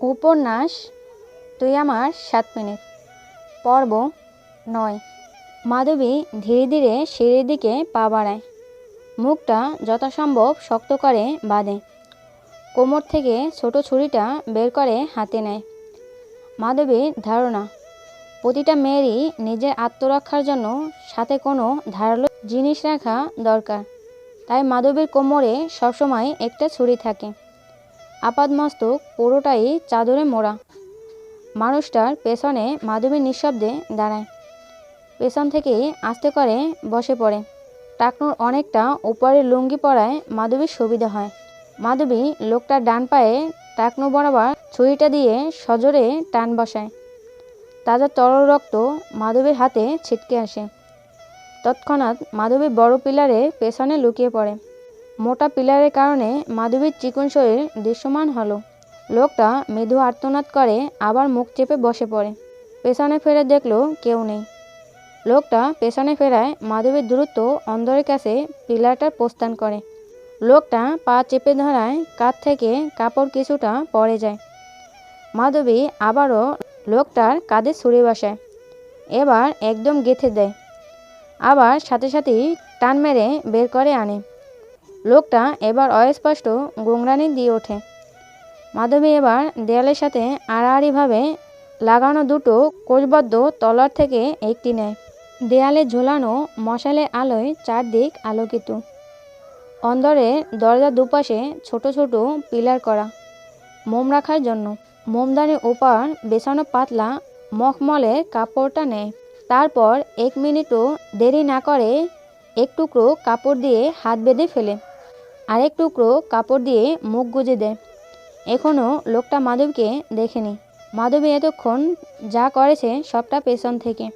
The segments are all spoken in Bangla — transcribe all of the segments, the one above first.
উপন্যাস তুই আমার সাত মিনিট। পর্ব নয়। মাধবী ধীরে ধীরে সিঁড়ির দিকে পা বাড়ায়। মুখটা যথাসম্ভব শক্ত করে বাঁধে। কোমর থেকে ছোট ছুরিটা বের করে হাতে নেয়। মাধবীর ধারণা, প্রতিটা মেয়েরই নিজের আত্মরক্ষার জন্য সাথে কোনো ধারালো জিনিস রাখা দরকার। তাই মাধবীর কোমরে সবসময় একটা ছুরি থাকে। আপাদমস্তক পুরোটাই চাদরে মোড়া। মানুষটার পেছনে মাধবী নিঃশব্দে দাঁড়ায়। পেছন থেকে আস্তে করে বসে পড়ে। টাকনুর অনেকটা উপরে লুঙ্গি পরায় মাধবীর সুবিধা হয়। মাধবী লোকটার ডান পায়ে টাকনু বরাবর ছুরিটা দিয়ে সজোরে টান বসায়। তাজা তরল রক্ত মাধবীর হাতে ছিটকে আসে। তৎক্ষণাৎ মাধবী বড় পিলারে পেছনে লুকিয়ে পড়ে। মোটা পিলারের কারণে মাধবীর চিকন শরীর দৃশ্যমান হলো। লোকটা মৃদু আর্তনাদ করে আবার মুখ চেপে বসে পড়ে। পেছনে ফেরে দেখল কেউ নেই। লোকটা পেছনে ফেরায় মাধবীর দ্রুত অন্দরের কাছে পিলারটার প্রস্থান করে। লোকটা পা চেপে ধরায় কাঁধ থেকে কাপড় কিছুটা পড়ে যায়। মাধবী আবারও লোকটার কাঁধে ছুরি বসায়। এবার একদম গেঁথে দেয়। আবার সাথে সাথেই টান মেরে বের করে আনে। লোকটা এবার অস্পষ্ট গোংরানি দিয়ে ওঠে। মাধবী এবার দেয়ালের সাথে আড়াআড়িভাবে লাগানো দুটো কোষবদ্ধ তলার থেকে একটি নেয়। দেয়ালে ঝোলানো মশালের আলোয় চারদিক আলোকিত। অন্দরের দরজার দুপাশে ছোট ছোট পিলার করা। মোম রাখার জন্য। মোমদানির ওপার বেছানো পাতলা মখমলের কাপড়টা নেয়। তারপর এক মিনিটও দেরি না করে এক টুকরো কাপড় দিয়ে হাত বেঁধে ফেলে। আরেক টুকরো কাপড় দিয়ে মুখ গুজে দেয়। এখনও লোকটা মাধবকে দেখেনি। মাধবী এতক্ষণ যা করেছে সবটা পেছন থেকে।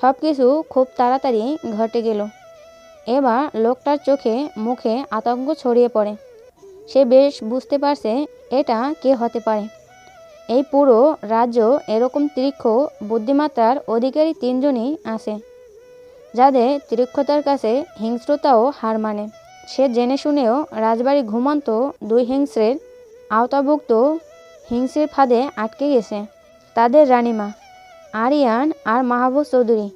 সব কিছু খুব তাড়াতাড়ি ঘটে গেল। এবার লোকটার চোখে মুখে আতঙ্ক ছড়িয়ে পড়ে। সে বেশ বুঝতে পারছে এটা কে হতে পারে। এই পুরো রাজ্য এরকম তীক্ষ্ণ বুদ্ধিমাত্রার অধিকারী তিনজনই আছে, যাদের তীক্ষ্ণতার কাছে হিংস্রতাও হার মানে। সে জেনে শুনেও রাজবাড়ি ঘুমন্ত দুই হিংস্রের আওতাভুক্ত হিংস্রের ফাঁদে আটকে গেছে। তাদের রানীমা, আরিয়ান আর মাহবুব চৌধুরী।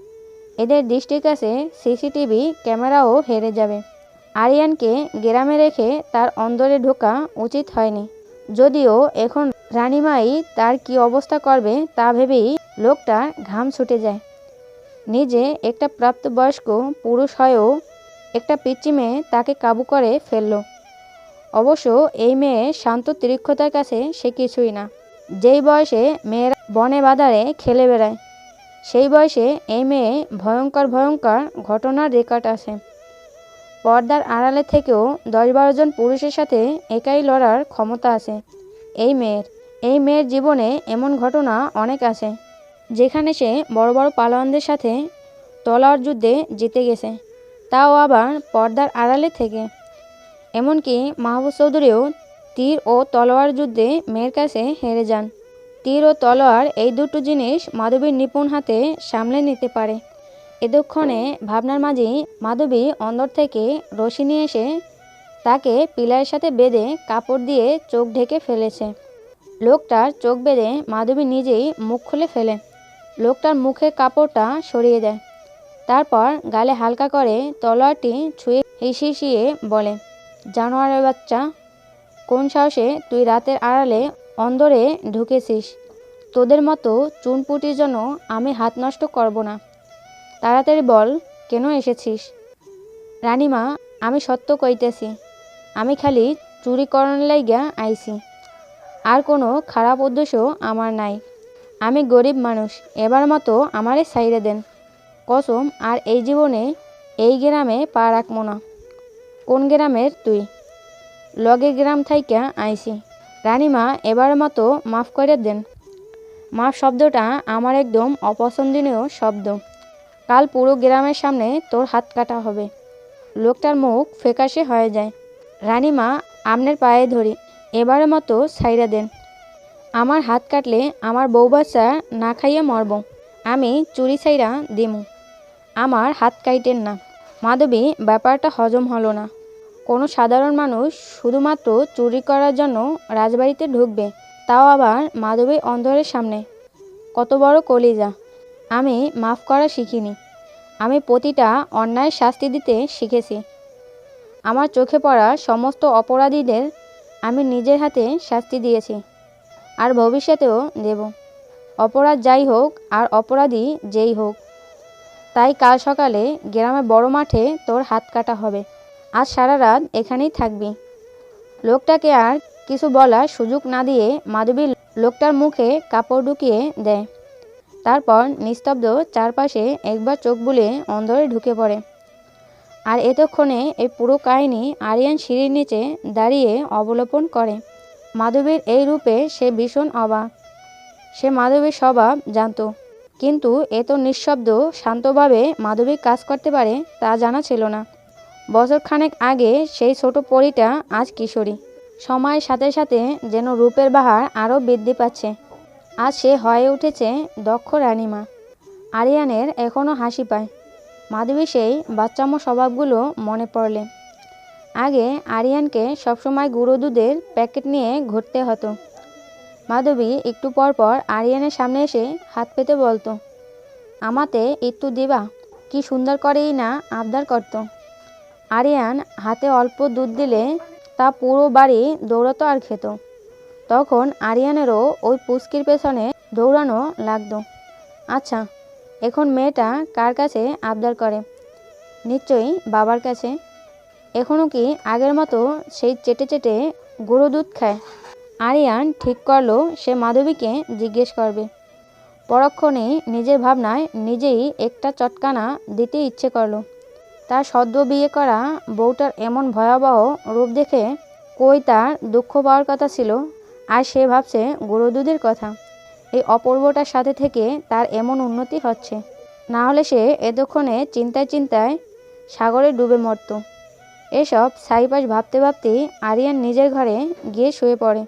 এদের দৃষ্টির কাছে সিসিটিভি ক্যামেরাও হেরে যাবে। আরিয়ানকে গ্রামে রেখে তার অন্দরে ঢোকা উচিত হয়নি। যদিও এখন রানীমাই তার কি অবস্থা করবে তা ভেবেই লোকটার ঘাম ছুটে যায়। নিজে একটা প্রাপ্তবয়স্ক পুরুষ হয়েও একটা পিচ্চি মেয়ে তাকে কাবু করে ফেলল। অবশ্য এই মেয়ে শান্ত তীক্ষ্ণতার কাছে সে কিছুই না। যেই বয়সে মেয়েরা বনে বাদারে খেলে বেড়ায়, সেই বয়সে এই মেয়ে ভয়ঙ্কর ভয়ঙ্কর ঘটনার রেকর্ড আছে। পর্দার আড়ালে থেকেও দশ বারো জন পুরুষের সাথে একাই লড়ার ক্ষমতা আছে। এই মেয়ের এই মেয়ের জীবনে এমন ঘটনা অনেক আছে, যেখানে সে বড় বড় পালোয়ানদের সাথে তলার যুদ্ধে জিতে গেছে। তাও আবার পর্দার আড়ালে থেকে। এমনকি মাহবুব চৌধুরীও তীর ও তলোয়ার যুদ্ধে মেয়ের কাছে হেরে যান। তীর ও তলোয়ার এই দুটো জিনিস মাধবীর নিপুণ হাতে সামলে নিতে পারে। এতক্ষণে ভাবনার মাঝেই মাধবী অন্দর থেকে রশি নিয়ে এসে তাকে পিলারের সাথে বেঁধে কাপড় দিয়ে চোখ ঢেকে ফেলেছে। লোকটার চোখ বেঁধে মাধবী নিজেই মুখ খুলে ফেলে। লোকটার মুখে কাপড়টা সরিয়ে দেয়। তারপর গালে হালকা করে তলোয়ারটি ছুঁয়ে হিসিয়ে বলে, জানোয়ারের বাচ্চা, কোন সাহসে তুই রাতের আড়ালে অন্দরে ঢুকেছিস? তোদের মতো চুনপুটির জন্য আমি হাত নষ্ট করব না। তাড়াতাড়ি বল, কেন এসেছিস? রানীমা, আমি সত্য কইতেছি। আমি খালি চুরি করণ লাইগা আইছি। আর কোনো খারাপ উদ্দেশ্য আমার নাই। আমি গরিব মানুষ, এবার মতো আমারে সাইরে দেন। কসম, আর এই জীবনে এই গ্রামে পা রাখব না। কোন গ্রামের তুই? লগে গ্রাম থাইকা আইসি রানীমা, এবার মতো মাফ করে দেন। মাফ শব্দটা আমার একদম অপছন্দনীয় শব্দ। কাল পুরো গ্রামের সামনে তোর হাত কাটা হবে। লোকটার মুখ ফেকাশে হয়ে যায়। রানীমা, আমনের পায়ে ধরি এবারের মতো ছাইরা দেন। আমার হাত কাটলে আমার বউ বাচ্চা না খাইয়ে মরব। আমি চুরি ছাইরা দিমু। আমার হাত কাইটেন না। মাধবী, ব্যাপারটা হজম হলো না। কোনো সাধারণ মানুষ শুধুমাত্র চুরি করার জন্য রাজবাড়িতে ঢুকবে, তাও আবার মাধবী অন্ধরের সামনে। কত বড় কলিজা। আমি মাফ করা শিখিনি। আমি প্রতিটা অন্যায় শাস্তি দিতে শিখেছি। আমার চোখে পড়া সমস্ত অপরাধীদের আমি নিজের হাতে শাস্তি দিয়েছি, আর ভবিষ্যতেও দেব। অপরাধ যাই হোক, আর অপরাধী যেই হোক। তাই কাল সকালে গ্রামে বড় মাঠে তোর হাত কাটা হবে। আজ সারা রাত এখানেই থাকবি। লোকটাকে আর কিছু বলার সুযোগ না দিয়ে মাধবী লোকটার মুখে কাপড় ঢুকিয়ে দেয়। তারপর নিস্তব্ধ চারপাশে একবার চোখ বুলিয়ে অন্ধরে ঢুকে পড়ে। আর এতক্ষণে এই পুরো কাহিনী আরিয়ান সিঁড়ির নিচে দাঁড়িয়ে অবলোপন করে। মাধবীর এই রূপে সে ভীষণ অবাক। সে মাধবীর স্বভাব জানতো। কিন্তু এত নিঃশব্দ, শান্তভাবে মাধবী কাজ করতে পারে তা জানা ছিল না। বছরখানেক আগে সেই ছোট পরীটা আজ কিশোরী। সময়ের সাথে সাথে যেন রূপের বাহার আরও বৃদ্ধি পাচ্ছে। আজ সে হয়ে উঠেছে দক্ষ রানীমা। আরিয়ানের এখনও হাসি পায়। মাধবী সেই বাচ্চামো স্বভাবগুলো মনে পড়লে। আগে আরিয়ানকে সবসময় গুঁড়ো দুধের প্যাকেট নিয়ে ঘুরতে হতো। মাধবী একটু পর পর আরিয়ানের সামনে এসে হাত পেতে বলতো, আমাতে একটু দিবা, কি সুন্দর করেই না আবদার করত। আরিয়ান হাতে অল্প দুধ দিলে তা পুরো বাড়ি দৌড়াতো আর খেত। তখন আরিয়ানেরও ওই পুস্কির পেছনে দৌড়ানো লাগতো। আচ্ছা এখন মেয়েটা কার কাছে আবদার করে? নিশ্চয়ই বাবার কাছে। এখনও কি আগের মতো সেই চেটে চেটে গুঁড়ো দুধ খায়? আরিয়ান ঠিক করল, সে মাধবীকে জিজ্ঞেস করবে। পরক্ষণে নিজের ভাবনায় নিজেই একটা চটকানা দিতে ইচ্ছে করল। তার সদ্য বিয়ে করা বউটার এমন ভয়াবহ রূপ দেখে কই তার দুঃখ পাওয়ার কথা ছিল, আর সে ভাবছে গুঁড়ো দুধের কথা। এই অপূর্বটার সাথে থেকে তার এমন উন্নতি হচ্ছে। না হলে সে এতক্ষণে চিন্তায় চিন্তায় সাগরে ডুবে মরত। এসব সাইপাস ভাবতে ভাবতে আরিয়ান নিজের ঘরে গিয়ে শুয়ে পড়ে।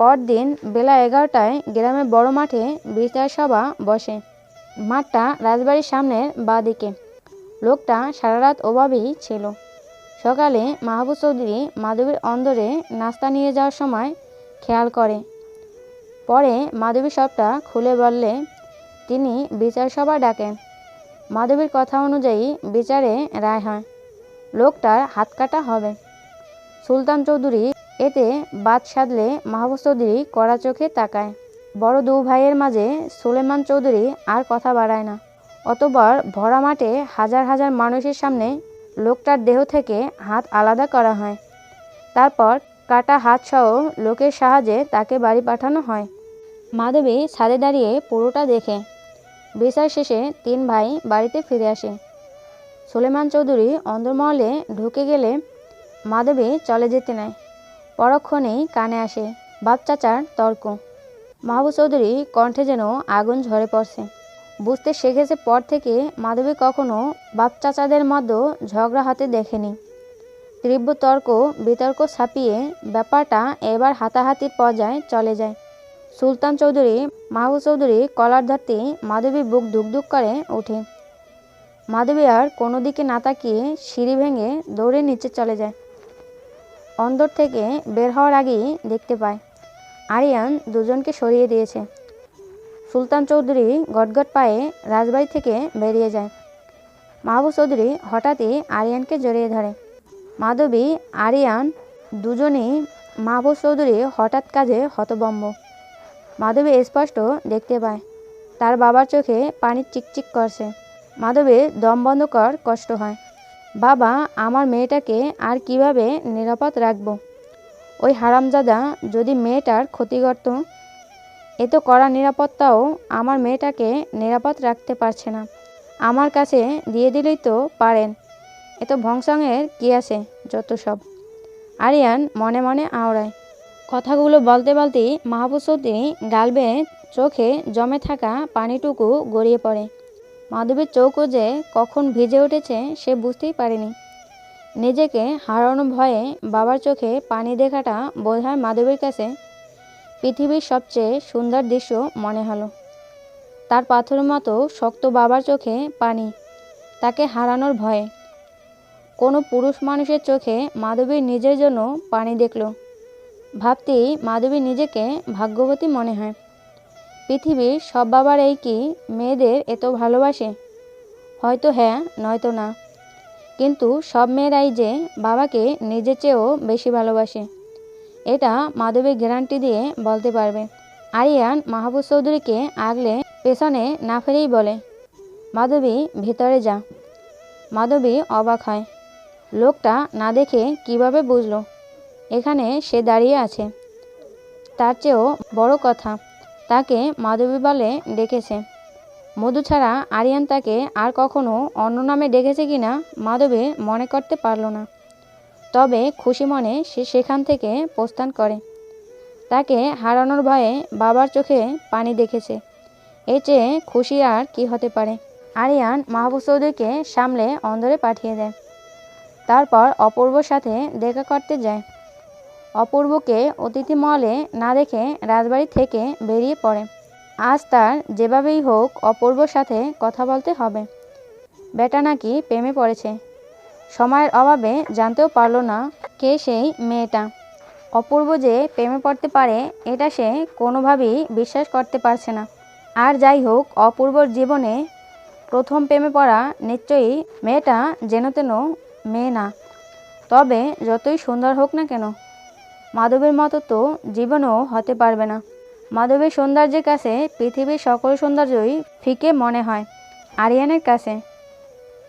পরদিন বেলা এগারোটায় গ্রামের বড় মাঠে বিচার সভা বসে। মাঠটা রাজবাড়ির সামনের বাঁদিকে। লোকটা সারা রাত ওভাবেই ছিল। সকালে মাহবুব চৌধুরী মাধবীর অন্দরে নাস্তা নিয়ে যাওয়ার সময় খেয়াল করে। পরে মাধবী সবটা খুলে বললে, তিনি বিচার সভা ডাকেন। মাধবীর কথা অনুযায়ী বিচারে রায় হয়। লোকটার হাত কাটা হবে। সুলতান চৌধুরী এতে বাদ সাধলে মাহবুব চৌধুরী কড়া চোখে তাকায়। বড় দু ভাইয়ের মাঝে সুলেমান চৌধুরী আর কথা বাড়ায় না। অতবার ভরা মাঠে হাজার হাজার মানুষের সামনে লোকটার দেহ থেকে হাত আলাদা করা হয়। তারপর কাটা হাত সহ লোকের সাহায্যে তাকে বাড়ি পাঠানো হয়। মাধবী ছাদে দাঁড়িয়ে পুরোটা দেখে। বিচার শেষে তিন ভাই বাড়িতে ফিরে আসে। সুলেমান চৌধুরী অন্দরমহলে ঢুকে গেলে মাধবী চলে যেতে নেয়। পরক্ষণেই কানে আসে বাপ চাচার তর্ক। মাহবুব চৌধুরী কণ্ঠে যেন আগুন ঝরে পড়ছে। বুঝতে শিখেছে পর থেকে মাধবী কখনো বাপ চাচাদের মধ্যে ঝগড়া হাতে দেখেনি। তীব্র তর্ক, বিতর্ক ছাপিয়ে ব্যাপারটা এবার হাতাহাতির পর্যায়ে চলে যায়। সুলতান চৌধুরী, মাহবুব চৌধুরী কলার ধরতে মাধবী বুক ধুকধুক করে ওঠে। মাধবী আর কোনো দিকে না তাকিয়ে সিঁড়ি ভেঙে দৌড়ে নিচে চলে যায়। অন্দর থেকে বের হওয়ার আগেই দেখতে পায়। আরিয়ান দুজনকে সরিয়ে দিয়েছে। সুলতান চৌধুরী গটগট পায়ে রাজবাড়ি থেকে বেরিয়ে যায়। মাহবুব চৌধুরী হঠাৎই আরিয়ানকে জড়িয়ে ধরে। মাধবী, আরিয়ান দুজনেই মাহবুব চৌধুরী হঠাৎ কাজে হতবম্ব মাধবী স্পষ্ট দেখতে পায়, তার বাবার চোখে পানি চিকচিক করছে। মাধবীর দম বন্ধ কর কষ্ট হয়। বাবা, আমার মেয়েটাকে আর কীভাবে নিরাপদ রাখব? ওই হারামজাদা, যদি মেয়েটার ক্ষতি করত এত কড়া নিরাপত্তাও আমার মেয়েটাকে নিরাপদ রাখতে পারছে না। আমার কাছে দিয়ে দিলেই তো পারেন। এত ভংসংয়ের কি আছে, যত সব। আরিয়ান মনে মনে আওড়ায়। কথাগুলো বলতে বলতেই মাহবুব চৌধুরী গাল বেয়ে চোখে জমে থাকা পানিটুকু গড়িয়ে পড়ে। মাধবীর চৌকো যে কখন ভিজে উঠেছে সে বুঝতেই পারেনি। নিজেকে হারানো ভয়ে বাবার চোখে পানি দেখাটা বোধহয় মাধবীর কাছে পৃথিবীর সবচেয়ে সুন্দর দৃশ্য মনে হলো। তার পাথরের মতো শক্ত বাবার চোখে পানি, তাকে হারানোর ভয়ে। কোনো পুরুষ মানুষের চোখে মাধবীর নিজের জন্য পানি দেখল। ভাবতেই মাধবী নিজেকে ভাগ্যবতী মনে হয়। পৃথিবীর সব বাবার এই কি মেয়েদের এত ভালোবাসে? হয়তো হ্যাঁ নয়তো না। কিন্তু সব মেয়েরাই যে বাবাকে নিজের চেয়েও বেশি ভালোবাসে, এটা মাধবী গ্যারান্টি দিয়ে বলতে পারবে। আরিয়ান মাহবুব চৌধুরীকে আগলে পেছনে না ফেরেই বলে, মাধবী, ভিতরে যা। মাধবী অবাক হয়। লোকটা না দেখে কীভাবে বুঝলো? এখানে সে দাঁড়িয়ে আছে। তার চেয়েও বড় কথা। তাকে মাধবী বলে ডেকেছে। মধু ছাড়া আরিয়ান তাকে আর কখনো অন্য নামে ডেকেছে কিনা মাধবী মনে করতে পারল না। তবে খুশি মনে সে সেখান থেকে প্রস্থান করে। তাকে হারানোর ভয়ে বাবার চোখে পানি দেখেছে। এর চেয়ে খুশি আর কি হতে পারে? আরিয়ান মাহবুব চৌধুরীকে সামলে অন্দরে পাঠিয়ে দেয়। তারপর অপূর্বর সাথে দেখা করতে যায়। অপূর্বকে অতিথি মহলে না দেখে রাজবাড়ি থেকে বেরিয়ে পড়ে। আজ তার যেভাবেই হোক অপূর্বর সাথে কথা বলতে হবে। বেটা নাকি প্রেমে পড়েছে। সময়ের অভাবে জানতেও পারল না কে সেই মেয়েটা। অপূর্ব যে প্রেমে পড়তে পারে, এটা সে কোনোভাবেই বিশ্বাস করতে পারছে না। আর যাই হোক, অপূর্বর জীবনে প্রথম প্রেমে পড়া নিশ্চয়ই মেয়েটা যেন তেন মেয়ে না। তবে যতই সুন্দর হোক না কেন মাধবের মতো তো জীবনও হতে পারবে না। মাধবের সৌন্দর্যের কাছে পৃথিবীর সকল সৌন্দর্যই ফিকে মনে হয়, আরিয়ানের কাছে।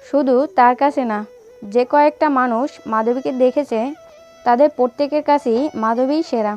শুধু তার কাছে না, যে কয়েকটা মানুষ মাধবীকে দেখেছে, তাদের প্রত্যেকের কাছেই মাধবী সেরা।